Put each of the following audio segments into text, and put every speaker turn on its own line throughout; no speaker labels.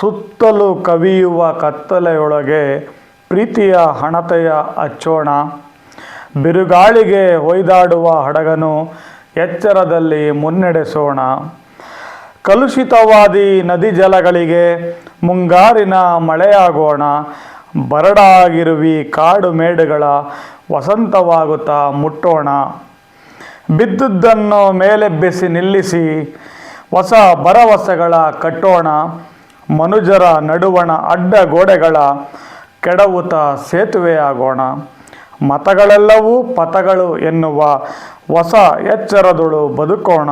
ಸುತ್ತಲೂ ಕವಿಯುವ ಕತ್ತಲೆಯೊಳಗೆ ಪ್ರೀತಿಯ ಹಣತೆಯ ಹಚ್ಚೋಣ ಬಿರುಗಾಳಿಗೆ ಹೊಯ್ದಾಡುವ ಹಡಗನು ಎಚ್ಚರದಲ್ಲಿ ಮುನ್ನಡೆಸೋಣ. ಕಲುಷಿತವಾದಿ ನದಿ ಜಲಗಳಿಗೆ ಮುಂಗಾರಿನ ಮಳೆಯಾಗೋಣ. ಬರಡಾಗಿರುವಿ ಕಾಡು ಮೇಡುಗಳ ವಸಂತವಾಗುತ್ತಾ ಮುಟ್ಟೋಣ. ಬಿದ್ದುದನ್ನು ಮೇಲೆಬ್ಬಿಸಿ ನಿಲ್ಲಿಸಿ ಹೊಸ ಭರವಸೆಗಳ ಕಟ್ಟೋಣ. ಮನುಜರ ನಡುವಣ ಅಡ್ಡ ಗೋಡೆಗಳ ಕೆಡವುತ ಸೇತುವೆಯಾಗೋಣ. ಮತಗಳೆಲ್ಲವೂ ಪಥಗಳು ಎನ್ನುವ ಹೊಸ ಎಚ್ಚರದೊಳು ಬದುಕೋಣ.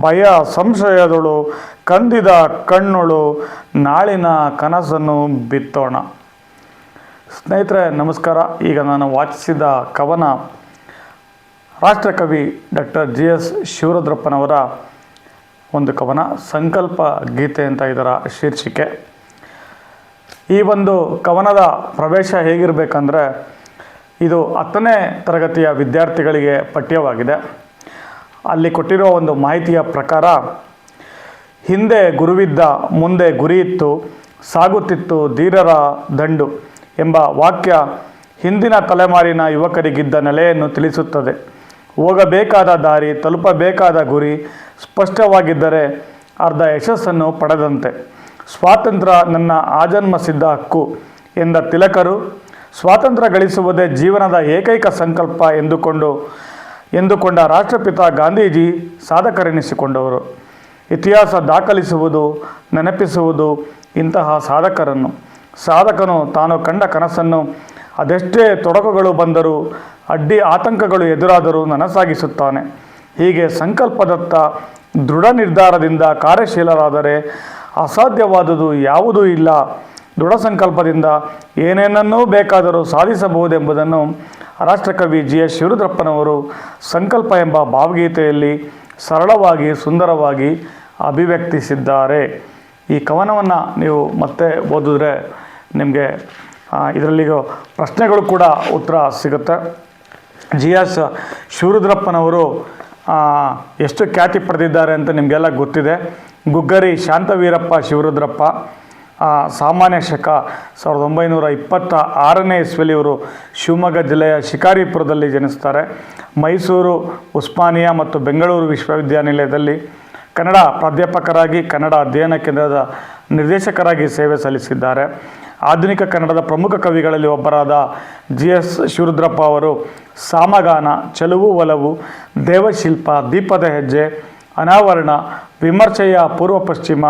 ಭಯ ಸಂಶಯದೊಳು ಕಂದಿದ ಕಣ್ಣುಳು ನಾಳಿನ ಕನಸನ್ನು ಬಿತ್ತೋಣ. ಸ್ನೇಹಿತರೆ, ನಮಸ್ಕಾರ. ಈಗ ನಾನು ವಾಚಿಸಿದ ಕವನ ರಾಷ್ಟ್ರಕವಿ ಡಾಕ್ಟರ್ ಜಿ ಎಸ್ ಶಿವರುದ್ರಪ್ಪನವರ ಒಂದು ಕವನ, ಸಂಕಲ್ಪ ಗೀತೆ ಅಂತ ಇದರ ಶೀರ್ಷಿಕೆ. ಈ ಒಂದು ಕವನದ ಪ್ರವೇಶ ಹೇಗಿರಬೇಕಂದ್ರೆ, ಇದು ಹತ್ತನೇ ತರಗತಿಯ ವಿದ್ಯಾರ್ಥಿಗಳಿಗೆ ಪಠ್ಯವಾಗಿದೆ. ಅಲ್ಲಿ ಕೊಟ್ಟಿರೋ ಒಂದು ಮಾಹಿತಿಯ ಪ್ರಕಾರ, ಹಿಂದೆ ಗುರುವಿದ್ದ, ಮುಂದೆ ಗುರಿಯಿತ್ತು ಸಾಗುತ್ತಿತ್ತು ಧೀರರ ದಂಡು ಎಂಬ ವಾಕ್ಯ ಹಿಂದಿನ ತಲೆಮಾರಿನ ಯುವಕರಿಗಿದ್ದ ನೆಲೆಯನ್ನು ತಿಳಿಸುತ್ತದೆ. ಹೋಗಬೇಕಾದ ದಾರಿ, ತಲುಪಬೇಕಾದ ಗುರಿ ಸ್ಪಷ್ಟವಾಗಿದ್ದರೆ ಅರ್ಧ ಯಶಸ್ಸನ್ನು ಪಡೆದಂತೆ. ಸ್ವಾತಂತ್ರ್ಯ ನನ್ನ ಆಜನ್ಮ ಸಿದ್ಧ ಹಕ್ಕು ಎಂದ ತಿಲಕರು, ಸ್ವಾತಂತ್ರ್ಯ ಗಳಿಸುವುದೇ ಜೀವನದ ಏಕೈಕ ಸಂಕಲ್ಪ ಎಂದುಕೊಂಡು, ಎಂದುಕೊಂಡ ರಾಷ್ಟ್ರಪಿತ ಗಾಂಧೀಜಿ ಸಾಧಕರೆನಿಸಿಕೊಂಡವರು. ಇತಿಹಾಸ ದಾಖಲಿಸುವುದು, ನೆನಪಿಸುವುದು ಇಂತಹ ಸಾಧಕರನ್ನು. ಸಾಧಕನು ತಾನು ಕಂಡ ಕನಸನ್ನು ಅದೆಷ್ಟೇ ತೊಡಕುಗಳು ಬಂದರೂ ಅಡ್ಡಿ ಆತಂಕಗಳು ಎದುರಾದರೂ ನನಸಾಗಿಸುತ್ತಾನೆ. ಹೀಗೆ ಸಂಕಲ್ಪದತ್ತ ದೃಢ ನಿರ್ಧಾರದಿಂದ ಕಾರ್ಯಶೀಲರಾದರೆ ಅಸಾಧ್ಯವಾದುದು ಯಾವುದೂ ಇಲ್ಲ. ದೃಢ ಸಂಕಲ್ಪದಿಂದ ಏನೇನನ್ನೂ ಬೇಕಾದರೂ ಸಾಧಿಸಬಹುದೆಂಬುದನ್ನು ರಾಷ್ಟ್ರಕವಿ ಜಿ. ಎಸ್. ಶಿವರುದ್ರಪ್ಪನವರು ಸಂಕಲ್ಪ ಎಂಬ ಭಾವಗೀತೆಯಲ್ಲಿ ಸರಳವಾಗಿ ಸುಂದರವಾಗಿ ಅಭಿವ್ಯಕ್ತಿಸಿದ್ದಾರೆ. ಈ ಕವನವನ್ನು ನೀವು ಮತ್ತೆ ಓದಿದ್ರೆ ನಿಮಗೆ ಇದರಲ್ಲಿಗೂ ಪ್ರಶ್ನೆಗಳು ಕೂಡ ಉತ್ತರ ಸಿಗುತ್ತೆ. ಜಿ ಎಸ್ ಶಿವರುದ್ರಪ್ಪನವರು ಎಷ್ಟು ಖ್ಯಾತಿ ಪಡೆದಿದ್ದಾರೆ ಅಂತ ನಿಮಗೆಲ್ಲ ಗೊತ್ತಿದೆ. ಗುಗ್ಗರಿ ಶಾಂತವೀರಪ್ಪ ಶಿವರುದ್ರಪ್ಪ ಸಾಮಾನ್ಯ ಶಕ ಸಾವಿರದ ಒಂಬೈನೂರ ಇಪ್ಪತ್ತ ಆರನೇ ಇಸ್ವಿಯಲ್ಲಿ ಇವರು ಶಿವಮೊಗ್ಗ ಜಿಲ್ಲೆಯ ಶಿಕಾರಿಪುರದಲ್ಲಿ ಜನಿಸ್ತಾರೆ. ಮೈಸೂರು, ಉಸ್ಮಾನಿಯಾ ಮತ್ತು ಬೆಂಗಳೂರು ವಿಶ್ವವಿದ್ಯಾನಿಲಯದಲ್ಲಿ ಕನ್ನಡ ಪ್ರಾಧ್ಯಾಪಕರಾಗಿ ಕನ್ನಡ ಅಧ್ಯಯನ ಕೇಂದ್ರದ ನಿರ್ದೇಶಕರಾಗಿ ಸೇವೆ ಸಲ್ಲಿಸಿದ್ದಾರೆ. ಆಧುನಿಕ ಕನ್ನಡದ ಪ್ರಮುಖ ಕವಿಗಳಲ್ಲಿ ಒಬ್ಬರಾದ ಜಿ ಎಸ್ ಶಿವರುದ್ರಪ್ಪ ಅವರು ಸಾಮಗಾನ, ಚೆಲುವು, ಒಲವು, ದೇವಶಿಲ್ಪ, ದೀಪದ ಹೆಜ್ಜೆ, ಅನಾವರಣ, ವಿಮರ್ಶೆಯ ಪೂರ್ವ ಪಶ್ಚಿಮ,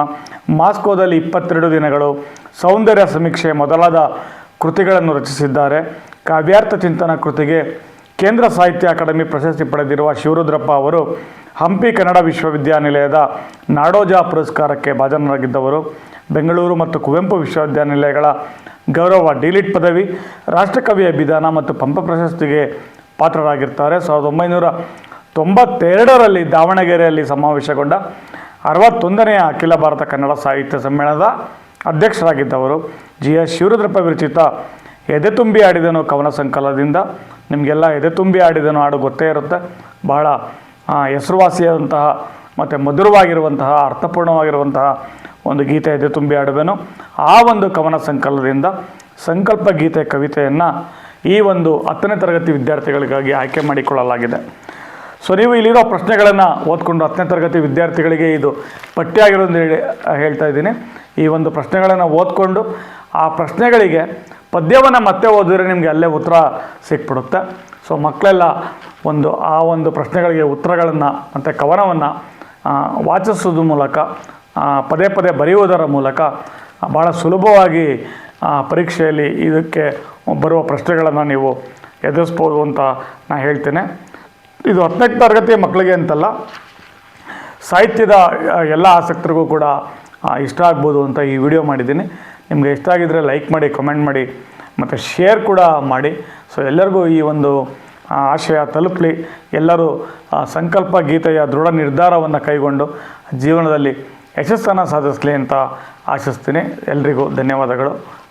ಮಾಸ್ಕೋದಲ್ಲಿ ಇಪ್ಪತ್ತೆರಡು ದಿನಗಳು, ಸೌಂದರ್ಯ ಸಮೀಕ್ಷೆ ಮೊದಲಾದ ಕೃತಿಗಳನ್ನು ರಚಿಸಿದ್ದಾರೆ. ಕಾವ್ಯಾರ್ಥ ಚಿಂತನ ಕೃತಿಗೆ ಕೇಂದ್ರ ಸಾಹಿತ್ಯ ಅಕಾಡೆಮಿ ಪ್ರಶಸ್ತಿ ಪಡೆದಿರುವ ಶಿವರುದ್ರಪ್ಪ ಅವರು ಹಂಪಿ ಕನ್ನಡ ವಿಶ್ವವಿದ್ಯಾನಿಲಯದ ನಾಡೋಜ ಪುರಸ್ಕಾರಕ್ಕೆ ಭಾಜನರಾಗಿದ್ದವರು. ಬೆಂಗಳೂರು ಮತ್ತು ಕುವೆಂಪು ವಿಶ್ವವಿದ್ಯಾನಿಲಯಗಳ ಗೌರವ ಡಿಲಿಟ್ ಪದವಿ ರಾಷ್ಟ್ರಕವಿ ಅಭಿಧಾನ ಮತ್ತು ಪಂಪ ಪ್ರಶಸ್ತಿಗೆ ಪಾತ್ರರಾಗಿರ್ತಾರೆ. ಸಾವಿರದ ಒಂಬೈನೂರ ತೊಂಬತ್ತೆರಡರಲ್ಲಿ ದಾವಣಗೆರೆಯಲ್ಲಿ ಸಮಾವೇಶಗೊಂಡ ಅರವತ್ತೊಂದನೆಯ ಅಖಿಲ ಭಾರತ ಕನ್ನಡ ಸಾಹಿತ್ಯ ಸಮ್ಮೇಳನದ ಅಧ್ಯಕ್ಷರಾಗಿದ್ದವರು. ಜಿ ಎಸ್ ಶಿವರುದ್ರಪ್ಪ ವಿರಚಿತ ಎದೆ ತುಂಬಿ ಆಡಿದನು ಕವನ ಸಂಕಲನದಿಂದ. ನಿಮಗೆಲ್ಲ ಎದೆ ತುಂಬಿ ಆಡಿದನು ಹಾಡು ಗೊತ್ತೇ ಇರುತ್ತೆ. ಬಹಳ ಹೆಸರುವಾಸಿಯಾದಂತಹ ಮತ್ತು ಮಧುರವಾಗಿರುವಂತಹ, ಅರ್ಥಪೂರ್ಣವಾಗಿರುವಂತಹ ಒಂದು ಗೀತೆ ಇದೆ, ತುಂಬಿ ಆಡುವೆನು ಆ ಒಂದು ಕವನ ಸಂಕಲನದಿಂದ ಸಂಕಲ್ಪ ಗೀತೆ ಕವಿತೆಯನ್ನು ಈ ಒಂದು ಹತ್ತನೇ ತರಗತಿ ವಿದ್ಯಾರ್ಥಿಗಳಿಗಾಗಿ ಆಯ್ಕೆ ಮಾಡಿಕೊಳ್ಳಲಾಗಿದೆ. ಸೊ ನೀವು ಇಲ್ಲಿರೋ ಪ್ರಶ್ನೆಗಳನ್ನು ಓದ್ಕೊಂಡು ಹತ್ತನೇ ತರಗತಿ ವಿದ್ಯಾರ್ಥಿಗಳಿಗೆ ಇದು ಪಠ್ಯ ಆಗಿರೋದು ಹೇಳಿ, ಹೇಳ್ತಾ ಇದ್ದೀನಿ. ಈ ಒಂದು ಪ್ರಶ್ನೆಗಳನ್ನು ಓದ್ಕೊಂಡು ಆ ಪ್ರಶ್ನೆಗಳಿಗೆ ಪದ್ಯವನ್ನು ಮತ್ತೆ ಓದಿದ್ರೆ ನಿಮಗೆ ಅಲ್ಲೇ ಉತ್ತರ ಸಿಕ್ಬಿಡುತ್ತೆ. ಸೊ ಮಕ್ಕಳೆಲ್ಲ ಒಂದು, ಆ ಒಂದು ಪ್ರಶ್ನೆಗಳಿಗೆ ಉತ್ತರಗಳನ್ನು ಮತ್ತು ಕವನವನ್ನು ವಾಚಿಸೋದ್ರ ಮೂಲಕ ಪದೇ ಪದೇ ಬರೆಯುವುದರ ಮೂಲಕ ಭಾಳ ಸುಲಭವಾಗಿ ಪರೀಕ್ಷೆಯಲ್ಲಿ ಇದಕ್ಕೆ ಬರುವ ಪ್ರಶ್ನೆಗಳನ್ನು ನೀವು ಎದುರಿಸ್ಬೋದು ಅಂತ ನಾನು ಹೇಳ್ತೇನೆ. ಇದು ಹತ್ತನೇ ತರಗತಿಯ ಮಕ್ಕಳಿಗೆ ಅಂತಲ್ಲ, ಸಾಹಿತ್ಯದ ಎಲ್ಲ ಆಸಕ್ತರಿಗೂ ಕೂಡ ಇಷ್ಟ ಆಗ್ಬೋದು ಅಂತ ಈ ವಿಡಿಯೋ ಮಾಡಿದ್ದೀನಿ. ನಿಮಗೆ ಇಷ್ಟ ಆಗಿದ್ದರೆ ಲೈಕ್ ಮಾಡಿ, ಕಮೆಂಟ್ ಮಾಡಿ, ಮತ್ತು ಶೇರ್ ಕೂಡ ಮಾಡಿ. ಸೊ ಎಲ್ಲರಿಗೂ ಈ ಒಂದು ಆಶಯ ತಲುಪಲಿ ಎಲ್ಲರೂ ಸಂಕಲ್ಪ ಗೀತೆಯ ದೃಢ ನಿರ್ಧಾರವನ್ನು ಕೈಗೊಂಡು ಜೀವನದಲ್ಲಿ ಯಶಸ್ಸನ್ನು ಸಾಧಿಸಲಿ ಅಂತ ಆಶಿಸ್ತೀನಿ. ಎಲ್ರಿಗೂ ಧನ್ಯವಾದಗಳು.